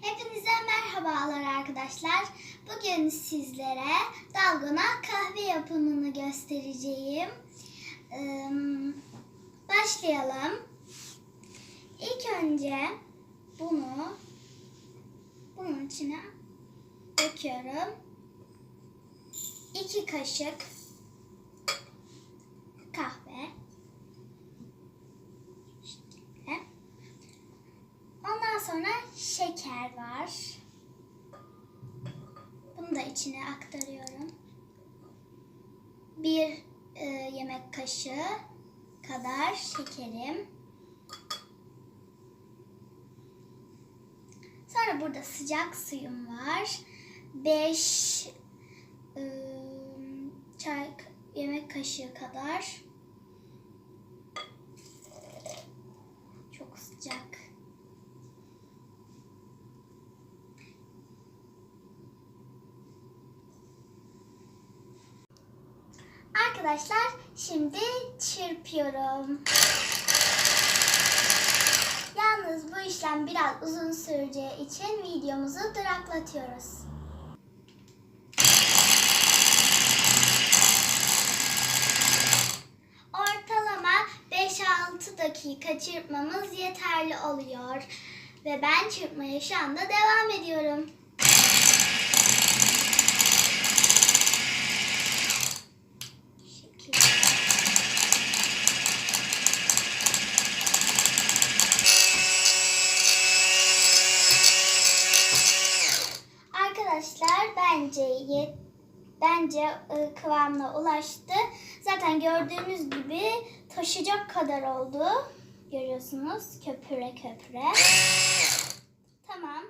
Hepinize merhabalar arkadaşlar. Bugün sizlere dalgona kahve yapımını göstereceğim. Ee, başlayalım. İlk önce bunu bunun içine döküyorum. 2 kaşık sonra şeker var. Bunu da içine aktarıyorum. Bir e, yemek kaşığı kadar şekerim. Sonra burada sıcak suyum var. 5 çay yemek kaşığı kadar. Çok sıcak. Arkadaşlar şimdi çırpıyorum. Yalnız bu işlem biraz uzun süreceği için videomuzu duraklatıyoruz. Ortalama 5-6 dakika çırpmamız yeterli oluyor. Ve ben çırpmaya şu anda devam ediyorum. Şu şekilde. Arkadaşlar bence yet bence e, kıvamına ulaştı. Zaten gördüğünüz gibi taşıyacak kadar oldu. Görüyorsunuz köpüre köpüre. Tamam.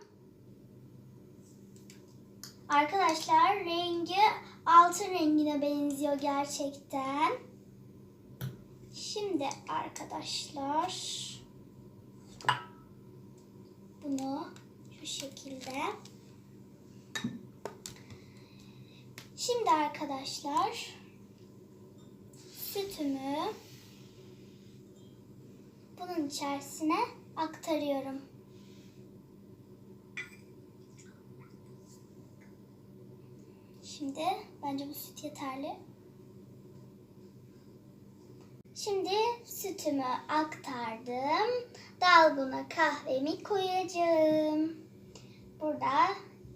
Arkadaşlar rengi altın rengine benziyor gerçekten. Şimdi arkadaşlar bunu şu şekilde Şimdi arkadaşlar sütümü bunun içerisine aktarıyorum. Şimdi bence bu süt yeterli. Şimdi sütümü aktardım. Dalgona kahvemi koyacağım. Burada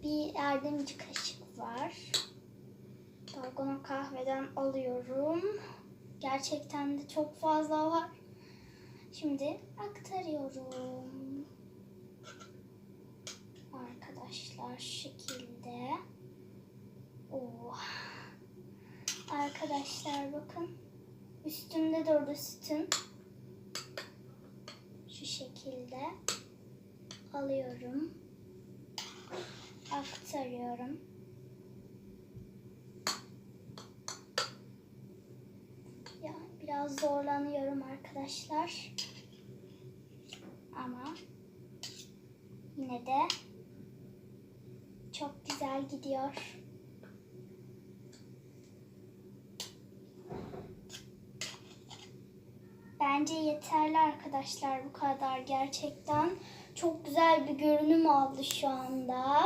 bir yardımcı kaşık var. Dalgona kahveden alıyorum. Gerçekten de çok fazla var. Şimdi aktarıyorum. Arkadaşlar şekilde. Oh. Arkadaşlar bakın. Üstünde durdu sütün. Şu şekilde alıyorum. Aktarıyorum. Biraz zorlanıyorum arkadaşlar. Ama yine de çok güzel gidiyor. Bence yeterli arkadaşlar bu kadar gerçekten. Çok güzel bir görünüm aldı şu anda.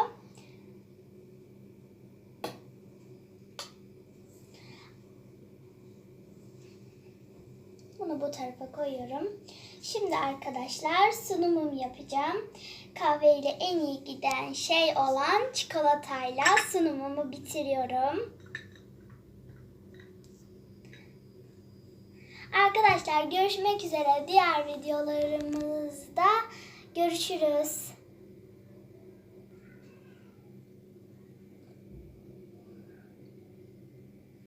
Bunu bu tarafa koyuyorum. Şimdi arkadaşlar sunumumu yapacağım. Kahveyle en iyi giden şey olan çikolatayla sunumumu bitiriyorum. Arkadaşlar görüşmek üzere diğer videolarımızda görüşürüz.